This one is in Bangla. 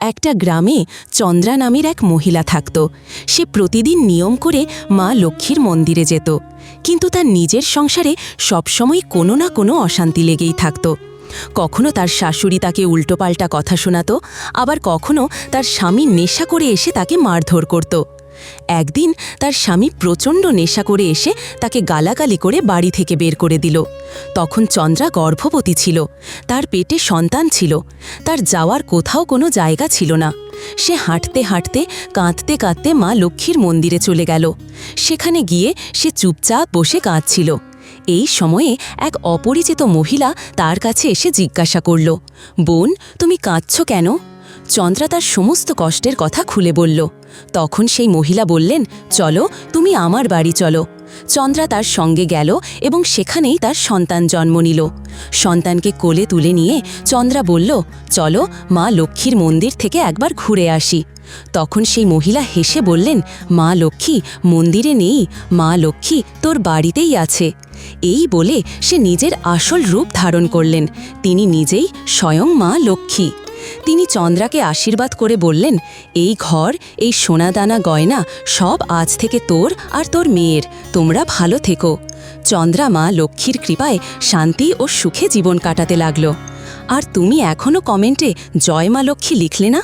একটা গ্রামে চন্দ্রা নামের এক মহিলা থাকত। সে প্রতিদিন নিয়ম করে মা লক্ষ্মীর মন্দিরে যেত। কিন্তু তার নিজের সংসারে সবসময় কোনো না কোনো অশান্তি লেগেই থাকত। কখনো তার শাশুড়ি তাকে উল্টোপাল্টা কথা শোনাতো, আবার কখনো তার স্বামী নেশা করে এসে তাকে মারধর করত। একদিন তার স্বামী প্রচণ্ড নেশা করে এসে তাকে গালাগালি করে বাড়ি থেকে বের করে দিল। তখন চন্দ্রা গর্ভবতী ছিল। তার পেটে সন্তান ছিল। তার যাওয়ার কোথাও কোনো জায়গা ছিল না। সে হাঁটতে হাঁটতে, কাঁদতে কাঁদতে মা লক্ষ্মীর মন্দিরে চলে গেল। সেখানে গিয়ে সে চুপচাপ বসে কাঁদছিল। এই সময়ে এক অপরিচিত মহিলা তার কাছে এসে জিজ্ঞাসা করল, বোন, তুমি কাঁদছ কেন? চন্দ্রা তার সমস্ত কষ্টের কথা খুলে বলল। তখন সেই মহিলা বললেন, চলো, তুমি আমার বাড়ি চলো। চন্দ্রা তার সঙ্গে গেল এবং সেখানেই তার সন্তান জন্ম নিল। সন্তানকে কোলে তুলে নিয়ে চন্দ্রা বলল, চলো, মা লক্ষ্মীর মন্দির থেকে একবার ঘুরে আসি। তখন সেই মহিলা হেসে বললেন, মা লক্ষ্মী, মন্দিরে নেই। মা লক্ষ্মী, তোর বাড়িতেই আছে। এই বলে সে নিজের আসল রূপ ধারণ করলেন। তিনি নিজেই স্বয়ং মা লক্ষ্মী। তিনি চন্দ্রাকে আশীর্বাদ করে বললেন, এই ঘর, এই সোনাদানা গয়না সব আজ থেকে তোর আর তোর মেয়ের। তোমরা ভালো থেকো। চন্দ্রা মা লক্ষ্মীর কৃপায় শান্তি ও সুখে জীবন কাটাতে লাগল। আর তুমি এখনও কমেন্টে জয় মা লক্ষ্মী লিখলে না?